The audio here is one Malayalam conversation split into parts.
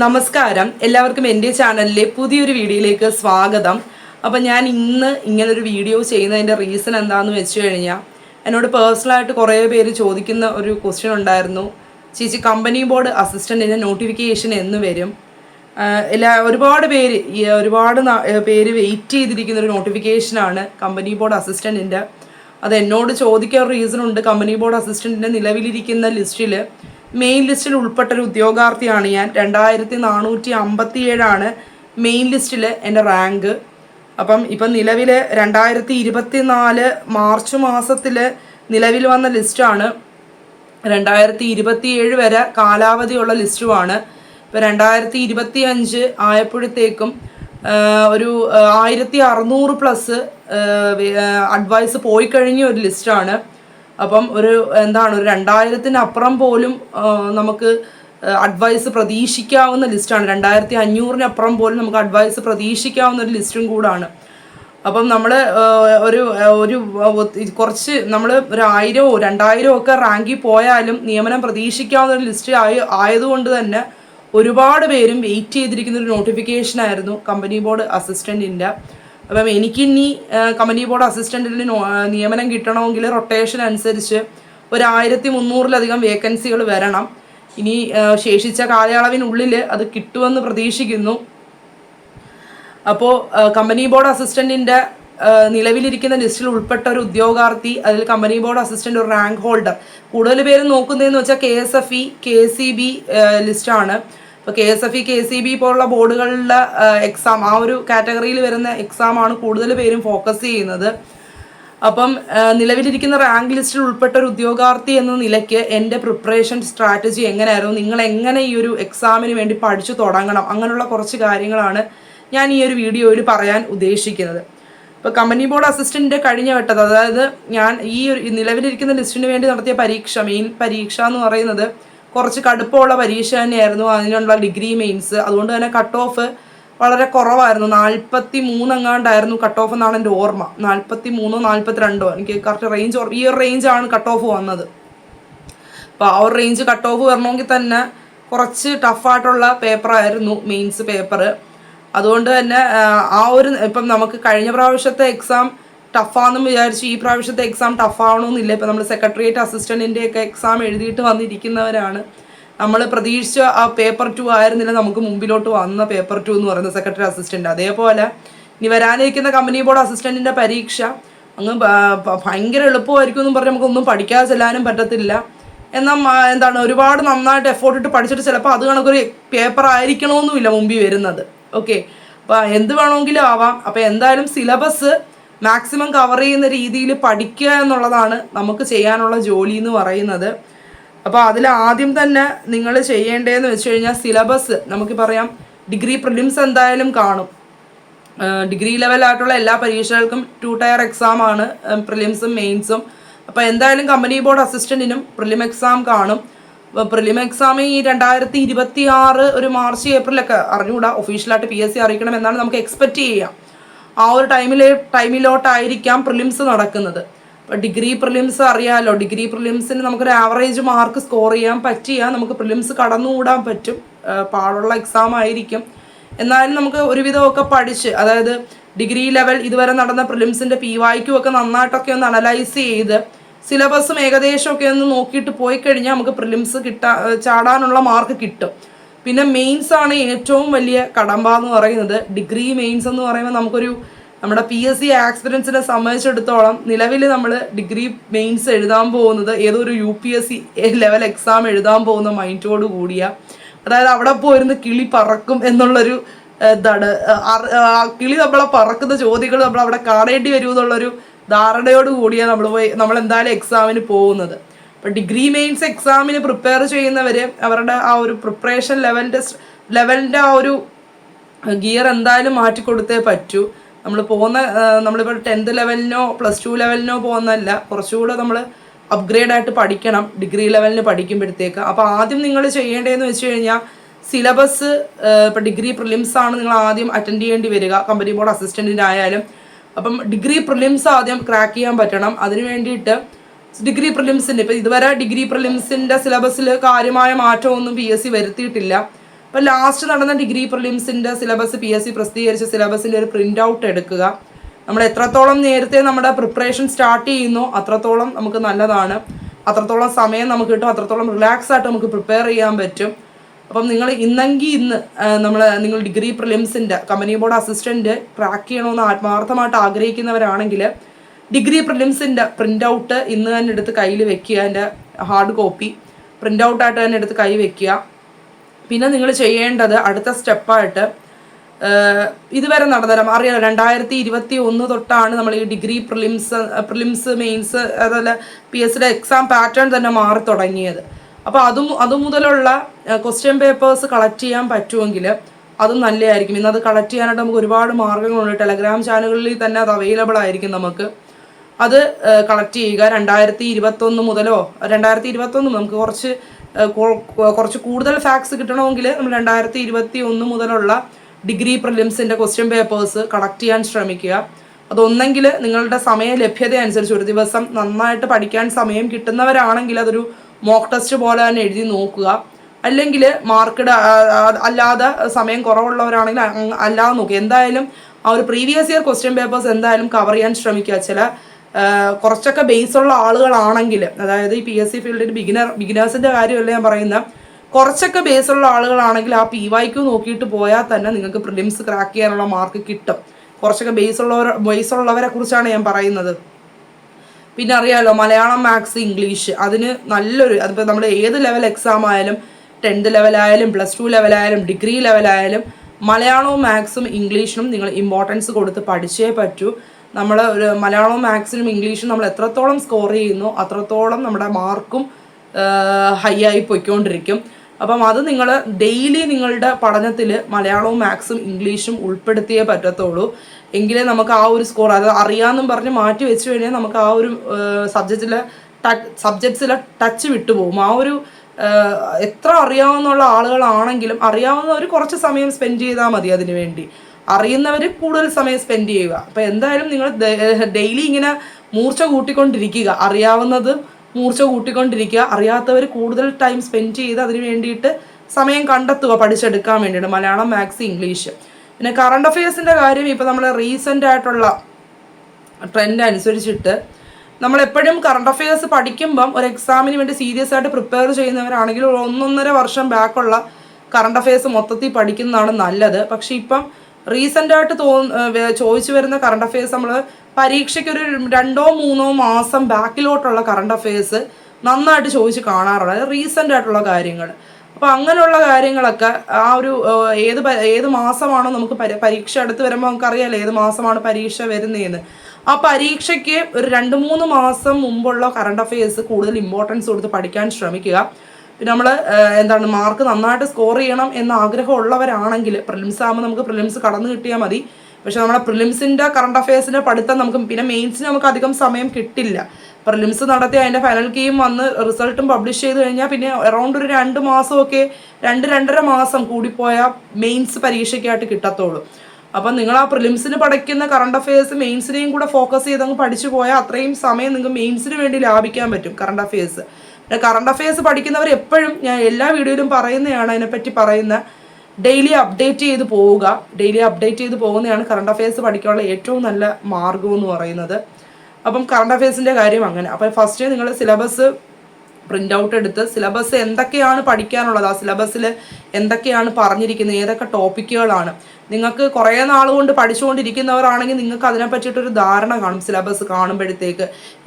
നമസ്കാരം. എല്ലാവർക്കും എന്റെ ചാനലിലെ പുതിയൊരു വീഡിയോയിലേക്ക് സ്വാഗതം. അപ്പം ഞാൻ ഇന്ന് ഇങ്ങനൊരു വീഡിയോ ചെയ്യുന്നതിന്റെ റീസൺ എന്താണെന്ന് വെച്ച് കഴിഞ്ഞാൽ എന്നോട് പേഴ്സണലായിട്ട് കുറേ പേര് ചോദിക്കുന്ന ഒരു ക്വസ്റ്റ്യൻ ഉണ്ടായിരുന്നു. ചേച്ചി കമ്പനി ബോർഡ് അസിസ്റ്റന്റിന്റെ നോട്ടിഫിക്കേഷൻ എന്ന് വരും. എല്ലാ ഒരുപാട് പേര് ഒരുപാട് പേര് വെയിറ്റ് ചെയ്തിരിക്കുന്ന ഒരു നോട്ടിഫിക്കേഷനാണ് കമ്പനി ബോർഡ് അസിസ്റ്റന്റിന്റെ അത് എന്നോട് ചോദിക്കാൻ റീസൺ ഉണ്ട്. കമ്പനി ബോർഡ് അസിസ്റ്റന്റിന്റെ നിലവിലിരിക്കുന്ന ലിസ്റ്റിൽ മെയിൻ ലിസ്റ്റിൽ ഉൾപ്പെട്ട ഒരു ഉദ്യോഗാർത്ഥിയാണ് ഞാൻ. രണ്ടായിരത്തി നാനൂറ്റി അമ്പത്തി ഏഴാണ് മെയിൻ ലിസ്റ്റിൽ എന്റെ റാങ്ക് അപ്പം ഇപ്പം നിലവിൽ രണ്ടായിരത്തി ഇരുപത്തി നാല് മാർച്ച് മാസത്തിൽ നിലവിൽ വന്ന ലിസ്റ്റാണ് രണ്ടായിരത്തി ഇരുപത്തി ഏഴ് വരെ കാലാവധിയുള്ള ലിസ്റ്റുമാണ് ഇപ്പോൾ രണ്ടായിരത്തി ഇരുപത്തി അഞ്ച് ആയപ്പോഴത്തേക്കും ഒരു ആയിരത്തി അറുന്നൂറ് പ്ലസ് അഡ്വൈസ് പോയി കഴിഞ്ഞ ഒരു ലിസ്റ്റാണ് അപ്പം ഒരു എന്താണ് ഒരു രണ്ടായിരത്തിന് അപ്പുറം പോലും നമുക്ക് അഡ്വൈസ് പ്രതീക്ഷിക്കാവുന്ന ലിസ്റ്റാണ് രണ്ടായിരത്തി അഞ്ഞൂറിനപ്പുറം പോലും നമുക്ക് അഡ്വൈസ് പ്രതീക്ഷിക്കാവുന്ന ഒരു ലിസ്റ്റും കൂടാണ്. അപ്പം നമ്മൾ ഒരു ഒരു കുറച്ച് നമ്മൾ ഒരു ആയിരമോ രണ്ടായിരമോ ഒക്കെ റാങ്കിൽ പോയാലും നിയമനം പ്രതീക്ഷിക്കാവുന്ന ഒരു ലിസ്റ്റ് ആയി ആയതുകൊണ്ട് തന്നെ ഒരുപാട് പേരും വെയിറ്റ് ചെയ്തിരിക്കുന്ന ഒരു നോട്ടിഫിക്കേഷൻ ആയിരുന്നു കമ്പനി ബോർഡ് അസിസ്റ്റന്റിന്റെ അപ്പം എനിക്കിനി കമ്പനി ബോർഡ് അസിസ്റ്റന്റിന് നിയമനം കിട്ടണമെങ്കിൽ റൊട്ടേഷൻ അനുസരിച്ച് ഒരു ആയിരത്തി മുന്നൂറിലധികം വേക്കൻസികൾ വരണം. ഇനി ശേഷിച്ച കാലയളവിനുള്ളിൽ അത് കിട്ടുമെന്ന് പ്രതീക്ഷിക്കുന്നു. അപ്പോൾ കമ്പനി ബോർഡ് അസിസ്റ്റന്റിന്റെ നിലവിലിരിക്കുന്ന ലിസ്റ്റിൽ ഉൾപ്പെട്ട ഒരു ഉദ്യോഗാർത്ഥി അതിൽ കമ്പനി ബോർഡ് അസിസ്റ്റന്റ് ഒരു റാങ്ക് ഹോൾഡർ കൂടുതൽ പേര് നോക്കുന്നതെന്ന് വെച്ചാൽ K S F E K C B ലിസ്റ്റാണ് ഇപ്പോൾ K S F E K C B പോലുള്ള ബോർഡുകളുടെ എക്സാം ആ ഒരു കാറ്റഗറിയിൽ വരുന്ന എക്സാമാണ് കൂടുതൽ പേരും ഫോക്കസ് ചെയ്യുന്നത്. അപ്പം നിലവിലിരിക്കുന്ന റാങ്ക് ലിസ്റ്റിൽ ഉൾപ്പെട്ട ഒരു ഉദ്യോഗാർത്ഥി എന്ന നിലയ്ക്ക് എന്റെ പ്രിപ്പറേഷൻ സ്ട്രാറ്റജി എങ്ങനെയായിരുന്നു? നിങ്ങൾ എങ്ങനെ ഈ ഒരു എക്സാമിന് വേണ്ടി പഠിച്ചു തുടങ്ങണം? അങ്ങനെയുള്ള കുറച്ച് കാര്യങ്ങളാണ് ഞാൻ ഈ ഒരു വീഡിയോയിൽ പറയാൻ ഉദ്ദേശിക്കുന്നത്. ഇപ്പോൾ കമ്പനി ബോർഡ് അസിസ്റ്റന്റിന്റെ കഴിഞ്ഞ വട്ടത് അതായത് ഞാൻ ഈ ഒരു നിലവിലിരിക്കുന്ന ലിസ്റ്റിന് വേണ്ടി നടത്തിയ പരീക്ഷ മെയിൻ പരീക്ഷ എന്ന് പറയുന്നത് കുറച്ച് കടുപ്പമുള്ള പരീക്ഷ തന്നെയായിരുന്നു. അതിനുള്ള ഡിഗ്രി മെയിൻസ് അതുകൊണ്ട് തന്നെ കട്ട് ഓഫ് വളരെ കുറവായിരുന്നു. നാൽപ്പത്തി മൂന്നെങ്ങാണ്ടായിരുന്നു കട്ട് ഓഫ് എന്നാണ് എന്റെ ഓർമ്മ. നാൽപ്പത്തി മൂന്നോ നാൽപ്പത്തി രണ്ടോ എനിക്ക് കറക്റ്റ് റേഞ്ച് ഈ ഒരു റേഞ്ചാണ് കട്ട് ഓഫ് വന്നത്. അപ്പോൾ ആ ഒരു റേഞ്ച് കട്ട് ഓഫ് വരണമെങ്കിൽ തന്നെ കുറച്ച് ടഫായിട്ടുള്ള പേപ്പറായിരുന്നു മെയിൻസ് പേപ്പർ അതുകൊണ്ട് തന്നെ ആ ഒരു ഇപ്പം നമുക്ക് കഴിഞ്ഞ പ്രാവശ്യത്തെ എക്സാം ടഫാണെന്ന് വിചാരിച്ച് ഈ പ്രാവശ്യത്തെ എക്സാം ടഫാവണമെന്നില്ല ഇപ്പം നമ്മൾ സെക്രട്ടേറിയറ്റ് അസിസ്റ്റന്റിന്റെ ഒക്കെ എക്സാം എഴുതിയിട്ട് വന്നിരിക്കുന്നവരാണ്. നമ്മൾ പ്രതീക്ഷിച്ച ആ പേപ്പർ ടു ആയിരുന്നില്ല നമുക്ക് മുമ്പിലോട്ട് വന്ന പേപ്പർ ടു എന്ന് പറയുന്ന സെക്രട്ടറി അസിസ്റ്റന്റ് അതേപോലെ ഇനി വരാനിരിക്കുന്ന കമ്പനി ബോർഡ് അസിസ്റ്റന്റിന്റെ പരീക്ഷ. അങ്ങ് ഭയങ്കര എളുപ്പമായിരിക്കും എന്നും പറഞ്ഞ് നമുക്കൊന്നും പഠിക്കാതെ ചെല്ലാനും പറ്റത്തില്ല. എന്നാൽ എന്താണ് ഒരുപാട് നന്നായിട്ട് എഫോർട്ട് ഇട്ട് പഠിച്ചിട്ട് ചിലപ്പോൾ അത് കണക്കൊരു പേപ്പർ ആയിരിക്കണമെന്നുമില്ല മുമ്പിൽ വരുന്നത്. ഓക്കെ അപ്പോൾ എന്ത് വേണമെങ്കിലും ആവാം. അപ്പോൾ എന്തായാലും സിലബസ് മാക്സിമം കവർ ചെയ്യുന്ന രീതിയിൽ പഠിക്കുക എന്നുള്ളതാണ് നമുക്ക് ചെയ്യാനുള്ള ജോലി എന്ന് പറയുന്നത്. അപ്പോൾ അതിൽ ആദ്യം തന്നെ നിങ്ങൾ ചെയ്യേണ്ടതെന്ന് വെച്ച് കഴിഞ്ഞാൽ സിലബസ് നമുക്ക് പറയാം ഡിഗ്രി പ്രിലിംസ് എന്തായാലും കാണും. ഡിഗ്രി ലെവലായിട്ടുള്ള എല്ലാ പരീക്ഷകൾക്കും ടു ടയർ എക്സാം ആണ് പ്രിലിംസും മെയിൻസും അപ്പോൾ എന്തായാലും കമ്പനി ബോർഡ് അസിസ്റ്റന്റിനും പ്രിലിം എക്സാം കാണും. പ്രിലിം എക്സാം ഈ രണ്ടായിരത്തി ഇരുപത്തി ആറ് ഒരു മാർച്ച് ഏപ്രിലൊക്കെ അറിഞ്ഞുകൂടാ? ഒഫീഷ്യലായിട്ട് പി എസ് സി അറിയിക്കണം എന്നാണ് നമുക്ക് എക്സ്പെക്റ്റ് ചെയ്യാം. ആ ഒരു ടൈമിൽ ടൈമിലോട്ടായിരിക്കാം പ്രിലിംസ് നടക്കുന്നത്. അപ്പോൾ ഡിഗ്രി പ്രിലിംസ് അറിയാമല്ലോ ഡിഗ്രി പ്രിലിംസിന് നമുക്കൊരു ആവറേജ് മാർക്ക് സ്കോർ ചെയ്യാൻ പറ്റിയ നമുക്ക് പ്രിലിംസ് കടന്നുകൂടാൻ പറ്റും. പാടുള്ള എക്സാം ആയിരിക്കും. എന്നാലും നമുക്ക് ഒരുവിധമൊക്കെ പഠിച്ച് അതായത് ഡിഗ്രി ലെവൽ ഇതുവരെ നടന്ന പ്രിലിംസിന്റെ പി വായിക്കും ഒക്കെ നന്നായിട്ടൊക്കെ ഒന്ന് അനലൈസ് ചെയ്ത് സിലബസും ഏകദേശമൊക്കെ ഒന്ന് നോക്കിയിട്ട് പോയി കഴിഞ്ഞാൽ നമുക്ക് പ്രിലിംസ് കിട്ടാ ചാടാനുള്ള മാർക്ക് കിട്ടും. പിന്നെ മെയിൻസ് ആണ് ഏറ്റവും വലിയ കടമ്പ എന്ന് പറയുന്നത്. ഡിഗ്രി മെയിൻസ് എന്ന് പറയുമ്പോൾ നമുക്കൊരു നമ്മുടെ പി എസ് സി ആക്സിഡൻസിനെ സംബന്ധിച്ചിടത്തോളം നിലവിൽ നമ്മൾ ഡിഗ്രി മെയിൻസ് എഴുതാൻ പോകുന്നത് ഏതോ ഒരു U P S C level exam എഴുതാൻ പോകുന്ന മൈൻഡോട് കൂടിയ. അതായത് അവിടെ പോയിരുന്ന് കിളി പറക്കും എന്നുള്ളൊരു ഇതാണ് കിളി നമ്മളെ പറക്കുന്ന ചോദ്യങ്ങൾ നമ്മൾ അവിടെ കാണേണ്ടി വരും എന്നുള്ളൊരു ധാരണയോട് കൂടിയാണ് നമ്മൾ പോയി നമ്മൾ എന്തായാലും എക്സാമിന് പോകുന്നത്. അപ്പോൾ ഡിഗ്രി മെയിൻസ് എക്സാമിന് പ്രിപ്പയർ ചെയ്യുന്നവർ അവരുടെ ആ ഒരു പ്രിപ്പറേഷൻ ലെവലിന്റെ ലെവലിന്റെ ആ ഒരു ഗിയർ എന്തായാലും മാറ്റി കൊടുത്തേ പറ്റൂ. നമ്മൾ പോകുന്ന നമ്മളിപ്പോൾ ടെൻത്ത് ലെവലിനോ പ്ലസ് ടു ലെവലിനോ പോകുന്നതല്ല. കുറച്ചുകൂടെ നമ്മൾ അപ്ഗ്രേഡ് ആയിട്ട് പഠിക്കണം. ഡിഗ്രി ലെവലിന് പഠിക്കുമ്പോഴത്തേക്ക്. അപ്പോൾ ആദ്യം നിങ്ങൾ ചെയ്യേണ്ടതെന്ന് വെച്ച് കഴിഞ്ഞാൽ സിലബസ് ഇപ്പോൾ ഡിഗ്രി പ്രിലിംസ് ആണ് നിങ്ങൾ ആദ്യം അറ്റൻഡ് ചെയ്യേണ്ടി വരിക. കമ്പനി ബോർഡ് അസിസ്റ്റന്റിനായാലും അപ്പം ഡിഗ്രി പ്രിലിംസ് ആദ്യം ക്രാക്ക് ചെയ്യാൻ പറ്റണം. അതിന് വേണ്ടിയിട്ട് ഡിഗ്രി പ്രിലിംസിന്റെ ഇപ്പം ഇതുവരെ ഡിഗ്രി പ്രിലിംസിന്റെ സിലബസിൽ കാര്യമായ മാറ്റമൊന്നും പി എസ് സി വരുത്തിയിട്ടില്ല. ഇപ്പം ലാസ്റ്റ് നടന്ന ഡിഗ്രി പ്രിലിംസിന്റെ സിലബസ് പി എസ് സി പ്രസിദ്ധീകരിച്ച സിലബസിന്റെ ഒരു പ്രിന്റ് ഔട്ട് എടുക്കുക. നമ്മൾ എത്രത്തോളം നേരത്തെ നമ്മുടെ പ്രിപ്പറേഷൻ സ്റ്റാർട്ട് ചെയ്യുന്നു അത്രത്തോളം നമുക്ക് നല്ലതാണ്. അത്രത്തോളം സമയം നമുക്ക് കിട്ടും അത്രത്തോളം റിലാക്സ് ആയിട്ട് നമുക്ക് പ്രിപ്പയർ ചെയ്യാൻ പറ്റും. അപ്പം നിങ്ങൾ ഇന്നെങ്കിൽ ഇന്ന് നമ്മൾ നിങ്ങൾ ഡിഗ്രി പ്രിലിംസിന്റെ കമ്പനി ബോർഡ് അസിസ്റ്റന്റ് ട്രാക്ക് ചെയ്യണമെന്ന് ആത്മാർത്ഥമായിട്ട് ആഗ്രഹിക്കുന്നവരാണെങ്കിൽ ഡിഗ്രി പ്രിലിംസിന്റെ പ്രിന്റ് ഔട്ട് ഇന്ന് തന്നെ എടുത്ത് കയ്യിൽ വെക്കുക അതിന്റെ ഹാർഡ് കോപ്പി പ്രിന്റ് ഔട്ടായിട്ട് തന്നെ എടുത്ത് കൈ വെക്കുക. പിന്നെ നിങ്ങൾ ചെയ്യേണ്ടത് അടുത്ത സ്റ്റെപ്പായിട്ട് ഇതുവരെ നടന്നതരം അറിയാലോ രണ്ടായിരത്തി ഇരുപത്തി ഒന്ന് തൊട്ടാണ് നമ്മൾ ഈ ഡിഗ്രി പ്രിലിംസ് പ്രിലിംസ് മെയിൻസ് അതുപോലെ പി എസ് എക്സാം പാറ്റേൺ തന്നെ മാറി തുടങ്ങിയത്. അപ്പോൾ അതും അതുമുതലുള്ള ക്വസ്റ്റ്യൻ പേപ്പേഴ്സ് കളക്ട് ചെയ്യാൻ പറ്റുമെങ്കിൽ അതും നല്ലതായിരിക്കും. ഇന്നത് കളക്ട് ചെയ്യാനായിട്ട് നമുക്ക് ഒരുപാട് മാർഗങ്ങളുണ്ട് ടെലഗ്രാം ചാനലുകളിൽ തന്നെ അത് അവൈലബിൾ ആയിരിക്കും നമുക്ക്. അത് കളക്ട് ചെയ്യുക. രണ്ടായിരത്തി ഇരുപത്തൊന്ന് മുതലോ രണ്ടായിരത്തി ഇരുപത്തൊന്ന് നമുക്ക് കുറച്ച് കുറച്ച് കൂടുതൽ ഫാക്ട്സ് കിട്ടണമെങ്കിൽ നമ്മൾ രണ്ടായിരത്തി ഇരുപത്തി ഒന്ന് മുതലുള്ള ഡിഗ്രി പ്രിലിംസിന്റെ ക്വസ്റ്റ്യൻ പേപ്പേഴ്സ് കളക്ട് ചെയ്യാൻ ശ്രമിക്കുക. അതൊന്നെങ്കിൽ നിങ്ങളുടെ സമയ ലഭ്യത അനുസരിച്ച് ഒരു ദിവസം നന്നായിട്ട് പഠിക്കാൻ സമയം കിട്ടുന്നവരാണെങ്കിൽ അതൊരു മോക്ക് ടെസ്റ്റ് പോലെ തന്നെ എഴുതി നോക്കുക. അല്ലെങ്കിൽ മാർക്കഡ് അല്ലാതെ സമയം കുറവുള്ളവരാണെങ്കിൽ അല്ലാതെ നോക്കുക. എന്തായാലും ആ ഒരു പ്രീവിയസ് ഇയർ ക്വസ്റ്റ്യൻ പേപ്പേഴ്സ് എന്തായാലും കവർ ചെയ്യാൻ ശ്രമിക്കുക. ചില കുറച്ചൊക്കെ ബേസ് ഉള്ള ആളുകളാണെങ്കിൽ അതായത് ഈ പി എസ് സി ഫീൽഡിൽ ബിഗിനർ ബിഗിനേഴ്സിന്റെ കാര്യമല്ല ഞാൻ പറയുന്നത് കുറച്ചൊക്കെ ബേസ് ഉള്ള ആളുകളാണെങ്കിൽ ആ പി വൈക്ക് നോക്കിയിട്ട് പോയാൽ തന്നെ നിങ്ങൾക്ക് പ്രിലിംസ് ക്രാക്ക് ചെയ്യാനുള്ള മാർക്ക് കിട്ടും. കുറച്ചൊക്കെ ബേസ് ഉള്ളവർ ബേസ് ഉള്ളവരെ കുറിച്ചാണ് ഞാൻ പറയുന്നത്. പിന്നെ അറിയാലോ മലയാളം മാത്സ് ഇംഗ്ലീഷ് അതിന് നല്ലൊരു അതിപ്പോൾ നമ്മൾ ഏത് ലെവൽ എക്സാം ആയാലും ടെൻത്ത് ലെവലായാലും പ്ലസ് ടു ലെവലായാലും ഡിഗ്രി ലെവലായാലും മലയാളവും മാത്സും ഇംഗ്ലീഷിനും നിങ്ങൾ ഇമ്പോർട്ടൻസ് കൊടുത്ത് പഠിച്ചേ പറ്റൂ. നമ്മൾ മലയാളവും മാത്സിനും ഇംഗ്ലീഷും നമ്മൾ എത്രത്തോളം സ്കോർ ചെയ്യുന്നു അത്രത്തോളം നമ്മുടെ മാർക്കും ഹൈ ആയി പോയിക്കൊണ്ടിരിക്കും. അപ്പം അത് നിങ്ങൾ ഡെയിലി നിങ്ങളുടെ പഠനത്തിൽ മലയാളവും മാത്സും ഇംഗ്ലീഷും ഉൾപ്പെടുത്തിയേ പറ്റത്തുള്ളൂ. എങ്കിലേ നമുക്ക് ആ ഒരു സ്കോർ അത് അറിയാമെന്നും പറഞ്ഞ് മാറ്റി വെച്ച് കഴിഞ്ഞാൽ നമുക്ക് ആ ഒരു സബ്ജക്റ്റിലെ സബ്ജക്ട്സിലെ ടച്ച് വിട്ടുപോകും ആ ഒരു എത്ര അറിയാവുന്ന ആളുകളാണെങ്കിലും അറിയാവുന്നവർ കുറച്ച് സമയം സ്പെൻഡ് ചെയ്താൽ മതി അതിനു വേണ്ടി. അറിയുന്നവർ കൂടുതൽ സമയം സ്പെൻഡ് ചെയ്യുക. അപ്പോൾ എന്തായാലും നിങ്ങൾ ഡെയിലി ഇങ്ങനെ മൂർച്ച കൂട്ടിക്കൊണ്ടിരിക്കുക. അറിയാവുന്നത് മൂർച്ച കൂട്ടിക്കൊണ്ടിരിക്കുക. അറിയാത്തവർ കൂടുതൽ ടൈം സ്പെൻഡ് ചെയ്ത് അതിന് വേണ്ടിയിട്ട് സമയം കണ്ടെത്തുക പഠിച്ചെടുക്കാൻ വേണ്ടിയിട്ട്. മലയാളം മാത്സ് ഇംഗ്ലീഷ് പിന്നെ കറണ്ട് അഫയേഴ്സിന്റെ കാര്യം ഇപ്പോൾ നമ്മൾ റീസെന്റ് ആയിട്ടുള്ള ട്രെൻഡ് അനുസരിച്ചിട്ട് നമ്മൾ എപ്പോഴും കറണ്ട് അഫയേഴ്സ് പഠിക്കുമ്പം ഒരു എക്സാമിന് വേണ്ടി സീരിയസ് ആയിട്ട് പ്രിപ്പയർ ചെയ്യുന്നവരാണെങ്കിൽ ഒന്നൊന്നര വർഷം ബാക്കുള്ള കറണ്ട് അഫയേഴ്സ് മൊത്തത്തിൽ പഠിക്കുന്നതാണ് നല്ലത്. പക്ഷേ ഇപ്പം റീസെന്റ് ആയിട്ട് ചോദിച്ചു വരുന്ന കറണ്ട് അഫയേഴ്സ് നമ്മൾ പരീക്ഷയ്ക്ക് ഒരു രണ്ടോ മൂന്നോ മാസം ബാക്കിലോട്ടുള്ള കറണ്ട് അഫയേഴ്സ് നന്നായിട്ട് ചോദിച്ച് കാണാറുള്ളത്. അതായത് റീസെന്റ് ആയിട്ടുള്ള കാര്യങ്ങൾ. അപ്പോൾ അങ്ങനെയുള്ള കാര്യങ്ങളൊക്കെ ആ ഒരു ഏത് ഏത് മാസമാണോ നമുക്ക് പരീക്ഷ അടുത്ത് വരുമ്പോൾ നമുക്കറിയാലോ ഏത് മാസമാണ് പരീക്ഷ വരുന്നതെന്ന് ആ പരീക്ഷയ്ക്ക് ഒരു രണ്ട് മൂന്ന് മാസം മുമ്പുള്ള കറണ്ട് അഫയേഴ്സ് കൂടുതൽ ഇമ്പോർട്ടൻസ് കൊടുത്ത് പഠിക്കാൻ ശ്രമിക്കുക. നമ്മൾ എന്താണ് മാർക്ക് നന്നായിട്ട് സ്കോർ ചെയ്യണം എന്ന ആഗ്രഹമുള്ളവരാണെങ്കിൽ പ്രിലിംസ് ആകുമ്പോൾ നമുക്ക് പ്രിലിംസ് കടന്നു കിട്ടിയാൽ മതി. പക്ഷെ നമ്മുടെ പ്രിലിംസിന്റെ കറണ്ട് അഫയേഴ്സിന്റെ പഠിത്തം നമുക്ക് പിന്നെ മെയിൻസിന് നമുക്ക് അധികം സമയം കിട്ടില്ല. പ്രിലിംസ് നടത്തി അതിന്റെ ഫൈനൽ കീയും വന്ന് റിസൾട്ടും പബ്ലിഷ് ചെയ്ത് കഴിഞ്ഞാൽ പിന്നെ അറൗണ്ട് ഒരു രണ്ട് മാസമൊക്കെ രണ്ട് രണ്ടര മാസം കൂടിപ്പോയാൽ മെയിൻസ് പരീക്ഷയ്ക്കായിട്ട് കിട്ടത്തുള്ളൂ അപ്പം നിങ്ങൾ ആ പ്രിലിംസിന് പഠിക്കുന്ന കറണ്ട് അഫയേഴ്സ് മെയിൻസിനെയും കൂടെ ഫോക്കസ് ചെയ്ത് അങ്ങ് പഠിച്ചു പോയാൽ അത്രയും സമയം നിങ്ങൾക്ക് മെയിൻസിന് വേണ്ടി ലാഭിക്കാൻ പറ്റും കറണ്ട് അഫയേഴ്സ് കറണ്ട് അഫയേഴ്സ് പഠിക്കുന്നവർ എപ്പോഴും ഞാൻ എല്ലാ വീഡിയോയിലും പറയുന്നതാണ് അതിനെപ്പറ്റി പറയുന്ന ഡെയിലി അപ്ഡേറ്റ് ചെയ്ത് പോവുക. ഡെയിലി അപ്ഡേറ്റ് ചെയ്ത് പോകുന്നതാണ് കറണ്ട് അഫയേഴ്സ് പഠിക്കാനുള്ള ഏറ്റവും നല്ല മാർഗം എന്ന് പറയുന്നത്. അപ്പം കറണ്ട് അഫയേഴ്സിന്റെ കാര്യം അങ്ങനെ. അപ്പം ഫസ്റ്റ് നിങ്ങൾ സിലബസ് പ്രിന്റ് ഔട്ട് എടുത്ത് സിലബസ് എന്തൊക്കെയാണ് പഠിക്കാനുള്ളത്? ആ സിലബസിൽ എന്തൊക്കെയാണ് പറഞ്ഞിരിക്കുന്നത്? ഏതൊക്കെ ടോപ്പിക്കുകളാണ് നിങ്ങൾക്ക് കുറേ നാൾ കൊണ്ട് പഠിച്ചുകൊണ്ടിരിക്കുന്നവരാണെങ്കിൽ നിങ്ങൾക്ക് അതിനെ പറ്റിയിട്ടൊരു ധാരണ കാണും സിലബസ് കാണുമ്പോഴത്തേക്ക്.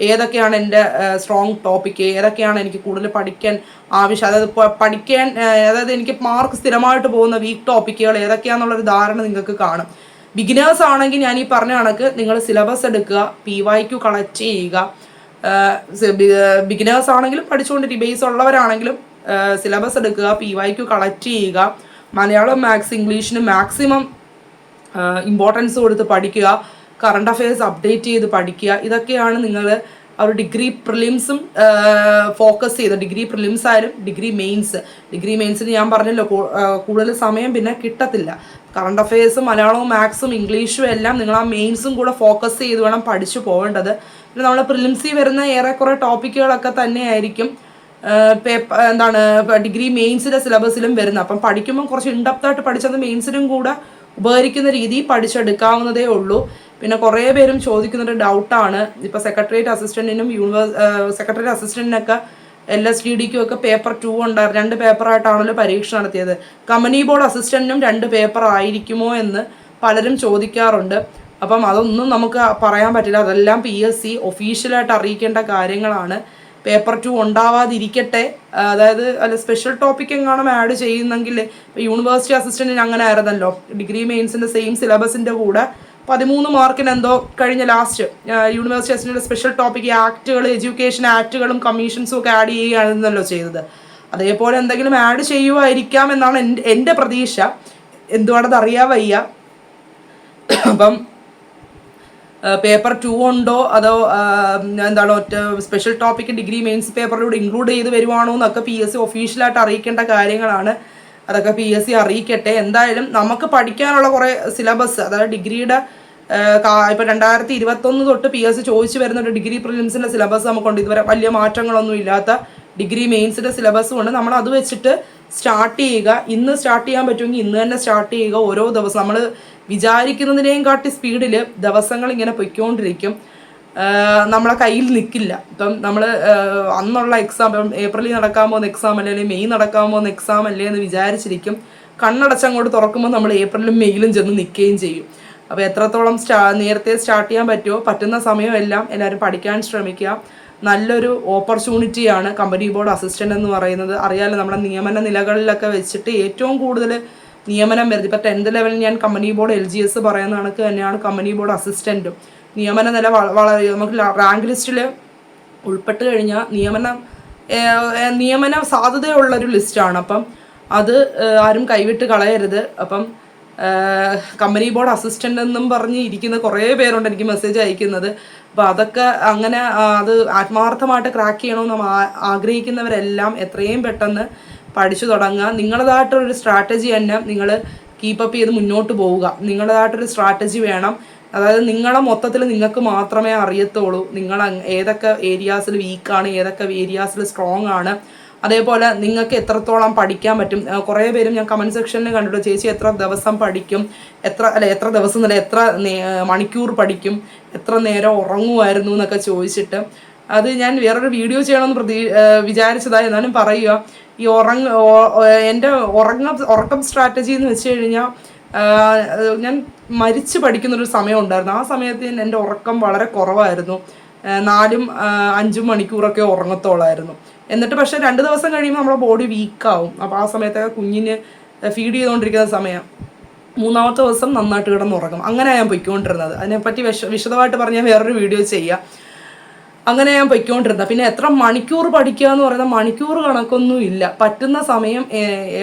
ഏതൊക്കെയാണ് എന്റെ സ്ട്രോങ് ടോപ്പിക്ക് ഏതൊക്കെയാണ് എനിക്ക് കൂടുതൽ പഠിക്കാൻ ആവശ്യം? അതായത് പഠിക്കാൻ അതായത് എനിക്ക് മാർക്ക് സ്ഥിരമായിട്ട് പോകുന്ന വീക്ക് ടോപ്പിക്കുകൾ ഏതൊക്കെയാണെന്നുള്ളൊരു ധാരണ നിങ്ങൾക്ക് കാണും. ബിഗിനേഴ്സ് ആണെങ്കിൽ ഞാൻ ഈ പറഞ്ഞ കണക്ക് നിങ്ങൾ സിലബസ് എടുക്കുക പി വൈക്കു കളക്ട് ചെയ്യുക ബിഗിനേഴ്സ് ആണെങ്കിലും പഠിച്ചുകൊണ്ടിരിക്കും. ബേസ് ഉള്ളവരാണെങ്കിലും സിലബസ് എടുക്കുക പി വൈക്ക് കളക്ട് ചെയ്യുക മലയാളം മാത്സ് ഇംഗ്ലീഷിന് മാക്സിമം ഇമ്പോർട്ടൻസ് കൊടുത്ത് പഠിക്കുക കറണ്ട് അഫയേഴ്സ് അപ്ഡേറ്റ് ചെയ്ത് പഠിക്കുക ഇതൊക്കെയാണ് നിങ്ങൾ ഒരു ഡിഗ്രി പ്രിലിംസും ഫോക്കസ് ചെയ്ത് ഡിഗ്രി പ്രിലിംസ് ആയാലും ഡിഗ്രി മെയിൻസ് ഡിഗ്രി മെയിൻസിന് ഞാൻ പറഞ്ഞല്ലോ കൂടുതൽ സമയം പിന്നെ കിട്ടത്തില്ല. കറണ്ട് അഫയേഴ്സും മലയാളവും മാത്സും ഇംഗ്ലീഷും എല്ലാം നിങ്ങൾ ആ മെയിൻസും കൂടെ ഫോക്കസ് ചെയ്ത് വേണം പഠിച്ചു പോകേണ്ടത്. പിന്നെ നമ്മൾ പ്രിലിംസിൽ വരുന്ന ഏറെക്കുറെ ടോപ്പിക്കുകളൊക്കെ തന്നെയായിരിക്കും പേപ്പർ എന്താണ് ഡിഗ്രി മെയിൻസിന്റെ സിലബസിലും വരുന്നത്. അപ്പം പഠിക്കുമ്പോൾ കുറച്ച് ഇൻഡപ്തായിട്ട് പഠിച്ചത് മെയിൻസിനും കൂടെ ഉപകരിക്കുന്ന രീതി പഠിച്ചെടുക്കാവുന്നതേ ഉള്ളൂ. പിന്നെ കുറേ പേരും ചോദിക്കുന്നൊരു ഡൗട്ടാണ്. ഇപ്പോൾ സെക്രട്ടേറിയറ്റ് അസിസ്റ്റന്റിനും യൂണിവേഴ്സ് സെക്രട്ടേറിയറ്റ് അസിസ്റ്റന്റിനൊക്കെ എൽ എസ് ഡി ഡിക്കും ഒക്കെ പേപ്പർ ടു ഉണ്ടായിരുന്നു. രണ്ട് പേപ്പറായിട്ടാണല്ലോ പരീക്ഷ നടത്തിയത്. കമ്പനി ബോർഡ് അസിസ്റ്റന്റിനും രണ്ട് പേപ്പർ ആയിരിക്കുമോ എന്ന് പലരും ചോദിക്കാറുണ്ട്. അപ്പം അതൊന്നും നമുക്ക് പറയാൻ പറ്റില്ല. അതെല്ലാം പി എസ് സി ഒഫീഷ്യലായിട്ട് അറിയിക്കേണ്ട കാര്യങ്ങളാണ്. പേപ്പർ ടു ഉണ്ടാവാതിരിക്കട്ടെ. അതായത് അല്ല സ്പെഷ്യൽ ടോപ്പിക് എങ്ങാനും ആഡ് ചെയ്യുന്നെങ്കിൽ ഇപ്പോൾ യൂണിവേഴ്സിറ്റി അസിസ്റ്റന്റിന് അങ്ങനെ ആയിരുന്നല്ലോ. ഡിഗ്രി മെയിൻസിന്റെ സെയിം സിലബസിന്റെ കൂടെ പതിമൂന്ന് മാർക്കിന് എന്തോ കഴിഞ്ഞ last university assistant special topic ആക്റ്റുകൾ education ആക്റ്റുകളും കമ്മീഷൻസും ഒക്കെ ആഡ് ചെയ്യുകയാണെന്നല്ലോ ചെയ്തത്. അതേപോലെ എന്തെങ്കിലും ആഡ് ചെയ്യുമായിരിക്കാം എന്നാണ് എന്റെ എന്റെ പ്രതീക്ഷ. എന്തുവാണെന്ന് അറിയാൻ വയ്യ. അപ്പം പേപ്പർ ടു ഉണ്ടോ? അതോ എന്താണ് ഒറ്റ സ്പെഷ്യൽ ടോപ്പിക് ഡിഗ്രി മെയിൻസ് പേപ്പറിലൂടെ ഇൻക്ലൂഡ് ചെയ്ത് വരുവാണോ എന്നൊക്കെ പി എസ് സി ഒഫീഷ്യലായിട്ട് അറിയിക്കേണ്ട കാര്യങ്ങളാണ്. അതൊക്കെ പി എസ് സി അറിയിക്കട്ടെ. എന്തായാലും നമുക്ക് പഠിക്കാനുള്ള കുറേ സിലബസ് അതായത് ഡിഗ്രിയുടെ ഇപ്പോൾ രണ്ടായിരത്തി ഇരുപത്തൊന്ന് തൊട്ട് പി എസ് സി ചോദിച്ചു വരുന്ന ഒരു ഡിഗ്രി പ്രിലിംസിന്റെ സിലബസ് നമുക്കുണ്ട്. ഇതുവരെ വലിയ മാറ്റങ്ങളൊന്നും ഇല്ലാത്ത ഡിഗ്രി മെയിൻസിന്റെ സിലബസും ഉണ്ട് നമ്മൾ അത് വെച്ചിട്ട് സ്റ്റാർട്ട് ചെയ്യുക. ഇന്ന് സ്റ്റാർട്ട് ചെയ്യാൻ പറ്റുമെങ്കിൽ ഇന്ന് തന്നെ സ്റ്റാർട്ട് ചെയ്യുക. ഓരോ ദിവസം നമ്മൾ വിചാരിക്കുന്നതിനേയും കാട്ടി സ്പീഡിൽ ദിവസങ്ങൾ ഇങ്ങനെ പൊയ്ക്കൊണ്ടിരിക്കും നമ്മളെ കയ്യിൽ നിൽക്കില്ല ഇപ്പം നമ്മൾ അന്നുള്ള എക്സാം ഇപ്പം ഏപ്രിലിൽ നടക്കാൻ പോകുന്ന എക്സാം അല്ലേ അല്ലെങ്കിൽ മെയ് നടക്കാൻ പോകുന്ന എക്സാം അല്ലേ എന്ന് വിചാരിച്ചിരിക്കും. കണ്ണടച്ചങ്ങോട്ട് തുറക്കുമ്പോൾ നമ്മൾ ഏപ്രിലും മെയ്യിലും ചെന്ന് നിൽക്കുകയും ചെയ്യും. അപ്പോൾ എത്രത്തോളം സ്റ്റാ നേരത്തെ സ്റ്റാർട്ട് ചെയ്യാൻ പറ്റുമോ? പറ്റുന്ന സമയമെല്ലാം എല്ലാവരും പഠിക്കാൻ ശ്രമിക്കുക. നല്ലൊരു ഓപ്പർച്യൂണിറ്റിയാണ് കമ്പനി ബോർഡ് അസിസ്റ്റന്റ് എന്ന് പറയുന്നത്. അറിയാലോ നമ്മുടെ നിയമന നിലകളിലൊക്കെ വെച്ചിട്ട് ഏറ്റവും കൂടുതൽ നിയമനം വരുന്നത് ഇപ്പോൾ ടെൻത്ത് ലെവലിൽ ഞാൻ company board L G S പറയുന്ന കണക്ക് തന്നെയാണ് കമ്പനി ബോർഡ് അസിസ്റ്റന്റും നിയമന നില വളരെ നമുക്ക് റാങ്ക് ലിസ്റ്റിൽ ഉൾപ്പെട്ട് കഴിഞ്ഞാൽ നിയമനം നിയമന സാധ്യതയുള്ളൊരു ലിസ്റ്റാണ് അപ്പം അത് ആരും കൈവിട്ട് കളയരുത്. അപ്പം കമ്പനി ബോർഡ് അസിസ്റ്റന്റ് എന്നും പറഞ്ഞ് ഇരിക്കുന്ന കുറേ പേരുണ്ട് എനിക്ക് മെസ്സേജ് അയക്കുന്നത്. അപ്പോൾ അതൊക്കെ അങ്ങനെ അത് ആത്മാർത്ഥമായിട്ട് ക്രാക്ക് ചെയ്യണമെന്ന് ആഗ്രഹിക്കുന്നവരെല്ലാം എത്രയും പെട്ടെന്ന് പഠിച്ചു തുടങ്ങുക. നിങ്ങളതായിട്ടൊരു സ്ട്രാറ്റജി തന്നെ നിങ്ങൾ കീപ്പപ്പ് ചെയ്ത് മുന്നോട്ട് പോവുക. നിങ്ങളതായിട്ടൊരു സ്ട്രാറ്റജി വേണം. അതായത് നിങ്ങളെ മൊത്തത്തിൽ നിങ്ങൾക്ക് മാത്രമേ അറിയത്തുള്ളൂ. നിങ്ങൾ ഏതൊക്കെ ഏരിയാസിൽ വീക്കാണ് ഏതൊക്കെ ഏരിയാസിൽ സ്ട്രോങ് ആണ്. അതേപോലെ നിങ്ങൾക്ക് എത്രത്തോളം പഠിക്കാൻ പറ്റും. കുറേ പേരും ഞാൻ കമന്റ് സെക്ഷനിൽ കണ്ടിട്ട് ചേച്ചി എത്ര ദിവസം പഠിക്കും? എത്ര അല്ല എത്ര ദിവസം നില എത്ര മണിക്കൂർ പഠിക്കും? എത്ര നേരം ഉറങ്ങുമായിരുന്നു എന്നൊക്കെ ചോദിച്ചിട്ട്. അത് ഞാൻ വേറൊരു വീഡിയോ ചെയ്യണമെന്ന് പ്രതീ വിചാരിച്ചതായി എന്നാലും പറയുക ഈ ഉറങ്ങ എന്റെ ഉറങ്ങ ഉറക്കം സ്ട്രാറ്റജി എന്ന് വെച്ച് കഴിഞ്ഞാൽ ഞാൻ മരിച്ച് പഠിക്കുന്നൊരു സമയം ഉണ്ടായിരുന്നു ആ സമയത്ത് എന്റെ ഉറക്കം വളരെ കുറവായിരുന്നു. നാലും അഞ്ചും മണിക്കൂറൊക്കെ ഉറങ്ങത്തോളായിരുന്നു. എന്നിട്ട് പക്ഷേ രണ്ട് ദിവസം കഴിയുമ്പോൾ നമ്മുടെ ബോഡി വീക്കാവും അപ്പോൾ ആ സമയത്തൊക്കെ കുഞ്ഞിന് ഫീഡ് ചെയ്തുകൊണ്ടിരിക്കുന്ന സമയം മൂന്നാമത്തെ ദിവസം നന്നായിട്ട് കിടന്നുറങ്ങും. അങ്ങനെ ഞാൻ പൊയ്ക്കൊണ്ടിരുന്നത്. അതിനെപ്പറ്റി വിശ വിശദമായിട്ട് പറഞ്ഞാൽ വേറൊരു വീഡിയോ ചെയ്യാം. അങ്ങനെ ഞാൻ പൊയ്ക്കൊണ്ടിരുന്നത്. പിന്നെ എത്ര മണിക്കൂർ പഠിക്കുക എന്ന് പറയുന്ന മണിക്കൂർ കണക്കൊന്നും ഇല്ല. പറ്റുന്ന സമയം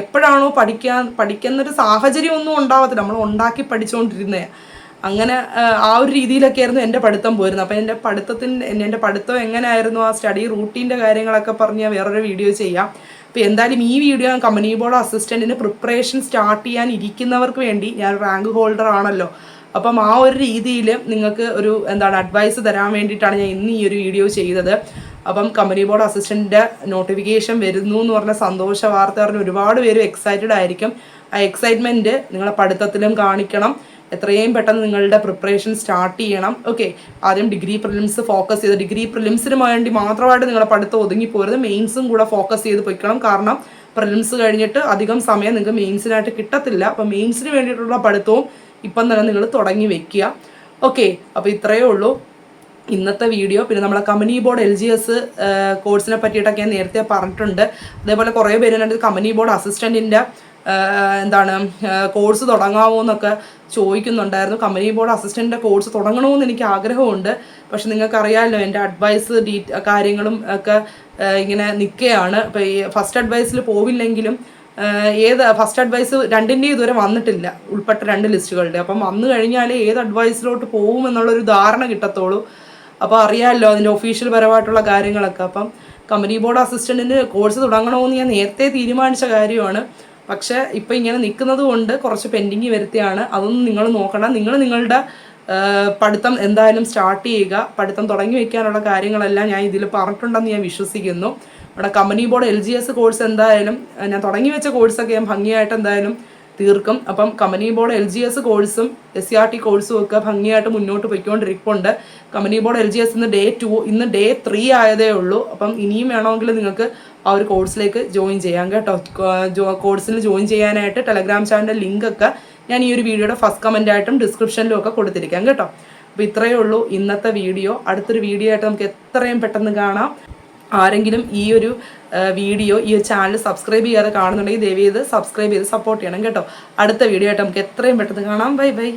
എപ്പോഴാണോ പഠിക്കാൻ പഠിക്കുന്നൊരു സാഹചര്യം ഒന്നും ഉണ്ടാവത്തില്ല. നമ്മൾ ഉണ്ടാക്കി പഠിച്ചുകൊണ്ടിരുന്നേ അങ്ങനെ ആ ഒരു രീതിയിലൊക്കെ ആയിരുന്നു എന്റെ പഠിത്തം പോയിരുന്നത്. അപ്പം എന്റെ പഠിത്തത്തിന്റെ എന്റെ പഠിത്തം എങ്ങനെയായിരുന്നു? ആ സ്റ്റഡി റൂട്ടീന്റെ കാര്യങ്ങളൊക്കെ പറഞ്ഞ് വേറൊരു വീഡിയോ ചെയ്യാം. അപ്പോൾ എന്തായാലും ഈ വീഡിയോ ഞാൻ കമ്പനി ബോർഡ് അസിസ്റ്റന്റിന് പ്രിപ്പറേഷൻ സ്റ്റാർട്ട് ചെയ്യാൻ ഇരിക്കുന്നവർക്ക് വേണ്ടി ഞാൻ റാങ്ക് ഹോൾഡർ ആണല്ലോ അപ്പം ആ ഒരു രീതിയിൽ നിങ്ങൾക്ക് ഒരു എന്താണ് അഡ്വൈസ് തരാൻ വേണ്ടിയിട്ടാണ് ഞാൻ ഇന്ന് ഈ ഒരു വീഡിയോ ചെയ്തത്. അപ്പം കമ്പനി ബോർഡ് അസിസ്റ്റന്റിന്റെ നോട്ടിഫിക്കേഷൻ വരുന്നു എന്ന് പറഞ്ഞ സന്തോഷ വാർത്ത പറഞ്ഞ് ഒരുപാട് പേര് എക്സൈറ്റഡ് ആയിരിക്കും. ആ എക്സൈറ്റ്മെന്റ് നിങ്ങളെ പഠിത്തത്തിലും കാണിക്കണം. എത്രയും പെട്ടെന്ന് നിങ്ങളുടെ പ്രിപ്പറേഷൻ സ്റ്റാർട്ട് ചെയ്യണം. ഓക്കെ ആദ്യം ഡിഗ്രി പ്രിലിംസ് ഫോക്കസ് ചെയ്ത് ഡിഗ്രി പ്രിലിംസിന് വേണ്ടി മാത്രമായിട്ട് നിങ്ങളെ പഠിത്തം ഒതുങ്ങി പോരുത്. മെയിൻസും കൂടെ ഫോക്കസ് ചെയ്ത് പൊയ്ക്കണം. കാരണം പ്രിലിംസ് കഴിഞ്ഞിട്ട് അധികം സമയം നിങ്ങൾക്ക് മെയിൻസിനായിട്ട് കിട്ടത്തില്ല. അപ്പോൾ മെയിൻസിന് വേണ്ടിയിട്ടുള്ള പഠിത്തവും ഇപ്പം തന്നെ നിങ്ങൾ തുടങ്ങി വെക്കുക. ഓക്കെ അപ്പോൾ ഇത്രയേ ഉള്ളൂ. ഇന്നത്തെ വീഡിയോ പിന്നെ നമ്മളെ company board L G S കോഴ്സിനെ പറ്റിയിട്ടൊക്കെ ഞാൻ നേരത്തെ പറഞ്ഞിട്ടുണ്ട്. അതേപോലെ കുറേ പേര് എന്റെ കമ്പനി ബോർഡ് അസിസ്റ്റന്റിന്റെ എന്താണ് കോഴ്സ് തുടങ്ങാമോ എന്നൊക്കെ ചോദിക്കുന്നുണ്ടായിരുന്നു. കമ്പനി ബോർഡ് അസിസ്റ്റന്റിന്റെ കോഴ്സ് തുടങ്ങണമെന്ന് എനിക്ക് ആഗ്രഹമുണ്ട്. പക്ഷെ നിങ്ങൾക്കറിയാമല്ലോ എന്റെ അഡ്വൈസ് ഡീ കാര്യങ്ങളും ഒക്കെ ഇങ്ങനെ നിൽക്കുകയാണ്. ഇപ്പോൾ ഈ ഫസ്റ്റ് അഡ്വൈസിൽ പോവില്ലെങ്കിലും ഏത് ഫസ്റ്റ് അഡ്വൈസ് രണ്ടിന്റെയും ഇതുവരെ വന്നിട്ടില്ല. ഉൾപ്പെട്ട രണ്ട് ലിസ്റ്റുകളുടെ. അപ്പം വന്നു കഴിഞ്ഞാൽ ഏത് അഡ്വൈസിലോട്ട് പോകും എന്നുള്ളൊരു ധാരണ കിട്ടത്തുള്ളൂ അപ്പോൾ അറിയാമല്ലോ അതിന്റെ ഒഫീഷ്യൽ പരമായിട്ടുള്ള കാര്യങ്ങളൊക്കെ. അപ്പം കമ്പനി ബോർഡ് അസിസ്റ്റന്റിന് കോഴ്സ് തുടങ്ങണമെന്ന് ഞാൻ നേരത്തെ തീരുമാനിച്ച കാര്യമാണ്. പക്ഷേ ഇപ്പം ഇങ്ങനെ നിൽക്കുന്നത് കൊണ്ട് കുറച്ച് പെൻഡിങ് വരുത്തിയാണ്. അതൊന്നും നിങ്ങൾ നോക്കണം നിങ്ങൾ നിങ്ങളുടെ പഠിത്തം എന്തായാലും സ്റ്റാർട്ട് ചെയ്യുക. പഠിത്തം തുടങ്ങി വയ്ക്കാനുള്ള കാര്യങ്ങളെല്ലാം ഞാൻ ഇതിൽ പറഞ്ഞിട്ടുണ്ടെന്ന് ഞാൻ വിശ്വസിക്കുന്നു. നമ്മുടെ company board L G S course എന്തായാലും ഞാൻ തുടങ്ങി വെച്ച കോഴ്സൊക്കെ ഞാൻ ഭംഗിയായിട്ട് എന്തായാലും തീർക്കും. അപ്പം company board L G S കോഴ്സും എസ് സി ആർ ടി കോഴ്സും ഒക്കെ ഭംഗിയായിട്ട് മുന്നോട്ട് പോയിക്കൊണ്ടിരിക്കുന്നുണ്ട് company board L G S ഇന്ന് ഡേ ടു ഇന്ന് ഡേ ത്രീ ആയതേ ഉള്ളൂ. അപ്പം ഇനിയും വേണമെങ്കിൽ നിങ്ങൾക്ക് ആ ഒരു കോഴ്സിലേക്ക് ജോയിൻ ചെയ്യാം കേട്ടോ. കോഴ്സിൽ ജോയിൻ ചെയ്യാനായിട്ട് ടെലഗ്രാം ചാനലിന്റെ ലിങ്ക് ഒക്കെ ഞാൻ ഈ ഒരു വീഡിയോയുടെ ഫസ്റ്റ് കമന്റായിട്ടും ഡിസ്ക്രിപ്ഷനിലും ഒക്കെ കൊടുത്തിരിക്കാം കേട്ടോ. അപ്പോൾ ഇത്രയേ ഉള്ളൂ ഇന്നത്തെ വീഡിയോ അടുത്തൊരു വീഡിയോ ആയിട്ട് നമുക്ക് എത്രയും പെട്ടെന്ന് കാണാം. ആരെങ്കിലും ഈ ഒരു വീഡിയോ ഈ ഒരു ചാനൽ സബ്സ്ക്രൈബ് ചെയ്യാതെ കാണുന്നുണ്ടെങ്കിൽ ദയവ് ചെയ്ത് സബ്സ്ക്രൈബ് ചെയ്ത് സപ്പോർട്ട് ചെയ്യണം കേട്ടോ. അടുത്ത വീഡിയോ ആയിട്ട് നമുക്ക് എത്രയും പെട്ടെന്ന് കാണാം. Bye bye.